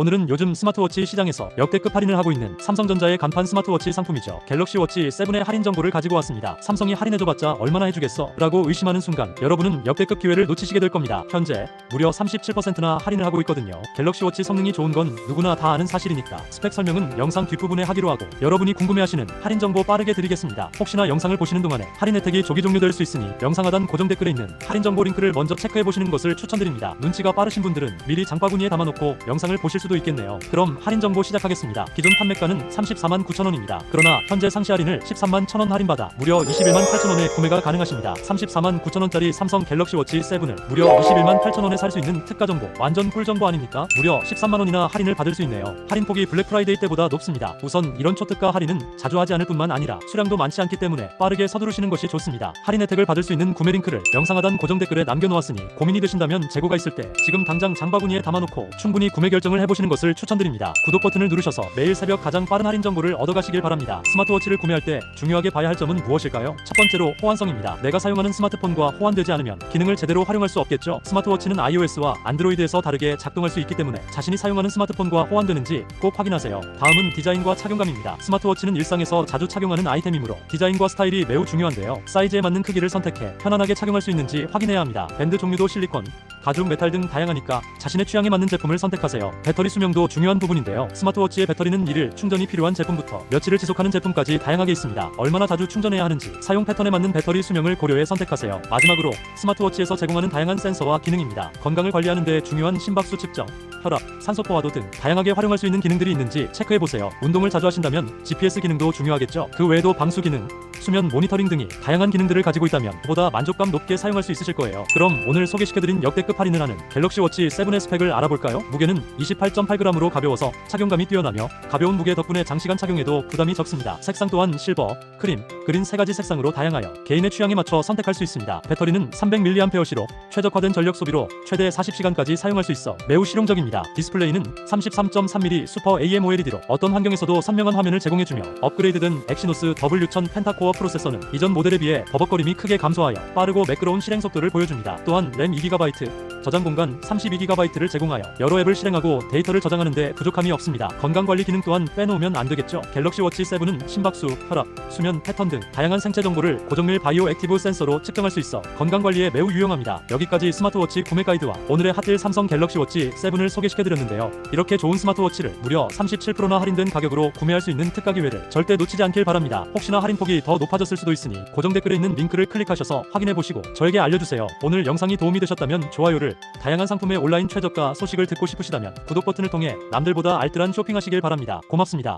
오늘은 요즘 스마트워치 시장에서 역대급 할인을 하고 있는 삼성전자의 간판 스마트워치 상품이죠. 갤럭시 워치 7의 할인 정보를 가지고 왔습니다. 삼성이 할인해줘봤자 얼마나 해주겠어? 라고 의심하는 순간 여러분은 역대급 기회를 놓치시게 될 겁니다. 현재 무려 37%나 할인을 하고 있거든요. 갤럭시 워치 성능이 좋은 건 누구나 다 아는 사실이니까 스펙 설명은 영상 뒷부분에 하기로 하고 여러분이 궁금해하시는 할인 정보 빠르게 드리겠습니다. 혹시나 영상을 보시는 동안에 할인 혜택이 조기 종료될 수 있으니 영상 하단 고정 댓글에 있는 할인 정보 링크를 먼저 체크해 보시는 것을 추천드립니다. 눈치가 빠르신 분들은 미리 장바구니에 담아놓고 영상을 보실 수도 있겠네요. 그럼 할인 정보 시작하겠습니다. 기존 판매가는 34만 9천 원입니다. 그러나 현재 상시 할인을 13만 1천 원 할인받아 무려 21만 8천 원에 구매가 가능하십니다. 34만 9천 원짜리 삼성 갤럭시 워치 7을 무려 21만 8천 원에 살 수 있는 특가 정보 완전 꿀 정보 아닙니까? 무려 13만 원이나 할인을 받을 수 있네요. 할인 폭이 블랙 프라이데이 때보다 높습니다. 우선 이런 초특가 할인은 자주 하지 않을 뿐만 아니라 수량도 많지 않기 때문에 빠르게 서두르시는 것이 좋습니다. 할인 혜택을 받을 수 있는 구매 링크를 영상 하단 고정 댓글에 남겨놓았으니 고민이 되신다면 재고가 있을 때 지금 당장 장바구니에 담아놓고 충분히 구매 결정을 해보시 는 것을 추천드립니다. 구독 버튼을 누르셔서 매일 새벽 가장 빠른 할인 정보를 얻어가시길 바랍니다. 스마트워치를 구매할 때 중요하게 봐야 할 점은 무엇일까요? 첫 번째로 호환성입니다. 내가 사용하는 스마트폰과 호환되지 않으면 기능을 제대로 활용할 수 없겠죠. 스마트워치는 iOS와 안드로이드에서 다르게 작동할 수 있기 때문에 자신이 사용하는 스마트폰과 호환되는지 꼭 확인하세요. 다음은 디자인과 착용감입니다. 스마트워치는 일상에서 자주 착용하는 아이템이므로 디자인과 스타일이 매우 중요한데요. 사이즈에 맞는 크기를 선택해 편안하게 착용할 수 있는지 확인해야 합니다. 밴드 종류도 실리콘, 가죽, 메탈 등 다양하니까 자신의 취향에 맞는 제품을 선택하세요. 배터리 수명도 중요한 부분인데요. 스마트워치의 배터리는 1일 충전이 필요한 제품부터 며칠을 지속하는 제품까지 다양하게 있습니다. 얼마나 자주 충전해야 하는지 사용 패턴에 맞는 배터리 수명을 고려해 선택하세요. 마지막으로 스마트워치에서 제공하는 다양한 센서와 기능입니다. 건강을 관리하는 데 중요한 심박수 측정, 혈압, 산소 포화도 등 다양하게 활용할 수 있는 기능들이 있는지 체크해 보세요. 운동을 자주 하신다면 GPS 기능도 중요하겠죠. 그 외에도 방수 기능, 수면 모니터링 등이 다양한 기능들을 가지고 있다면 보다 만족감 높게 사용할 수 있으실 거예요. 그럼 오늘 소개시켜드린 역대급 할인을 하는 갤럭시 워치 7의 스펙을 알아볼까요? 무게는 28.8g으로 가벼워서 착용감이 뛰어나며 가벼운 무게 덕분에 장시간 착용해도 부담이 적습니다. 색상 또한 실버, 크림, 그린 세 가지 색상으로 다양하여 개인의 취향에 맞춰 선택할 수 있습니다. 배터리는 300mAh로 최적화된 전력 소비로 최대 40시간까지 사용할 수 있어 매우 실용적입니다. 디스플레이는 33.3mm 슈퍼 AMOLED로 어떤 환경에서도 선명한 화면을 제공해주며 업그레이드된 엑시노스 W1000 펜타코어 프로세서는 이전 모델에 비해 버벅거림이 크게 감소하여 빠르고 매끄러운 실행 속도를 보여줍니다. 또한 램 2GB, 저장 공간 32GB를 제공하여 여러 앱을 실행하고 데이터를 저장하는데 부족함이 없습니다. 건강 관리 기능 또한 빼놓으면 안 되겠죠. 갤럭시 워치 7은 심박수, 혈압, 수면 패턴 등 다양한 생체 정보를 고정밀 바이오 액티브 센서로 측정할 수 있어 건강 관리에 매우 유용합니다. 여기까지 스마트워치 구매 가이드와 오늘의 핫딜 삼성 갤럭시 워치 7을 소개시켜드렸는데요. 이렇게 좋은 스마트워치를 무려 37%나 할인된 가격으로 구매할 수 있는 특가 기회를 절대 놓치지 않길 바랍니다. 혹시나 할인폭이 더 높아졌을 수도 있으니 고정 댓글에 있는 링크를 클릭하셔서 확인해 보시고 저에게 알려주세요. 오늘 영상이 도움이 되셨다면 좋아요를 다양한 상품의 온라인 최저가 소식을 듣고 싶으시다면 구독 버튼을 통해 남들보다 알뜰한 쇼핑하시길 바랍니다. 고맙습니다.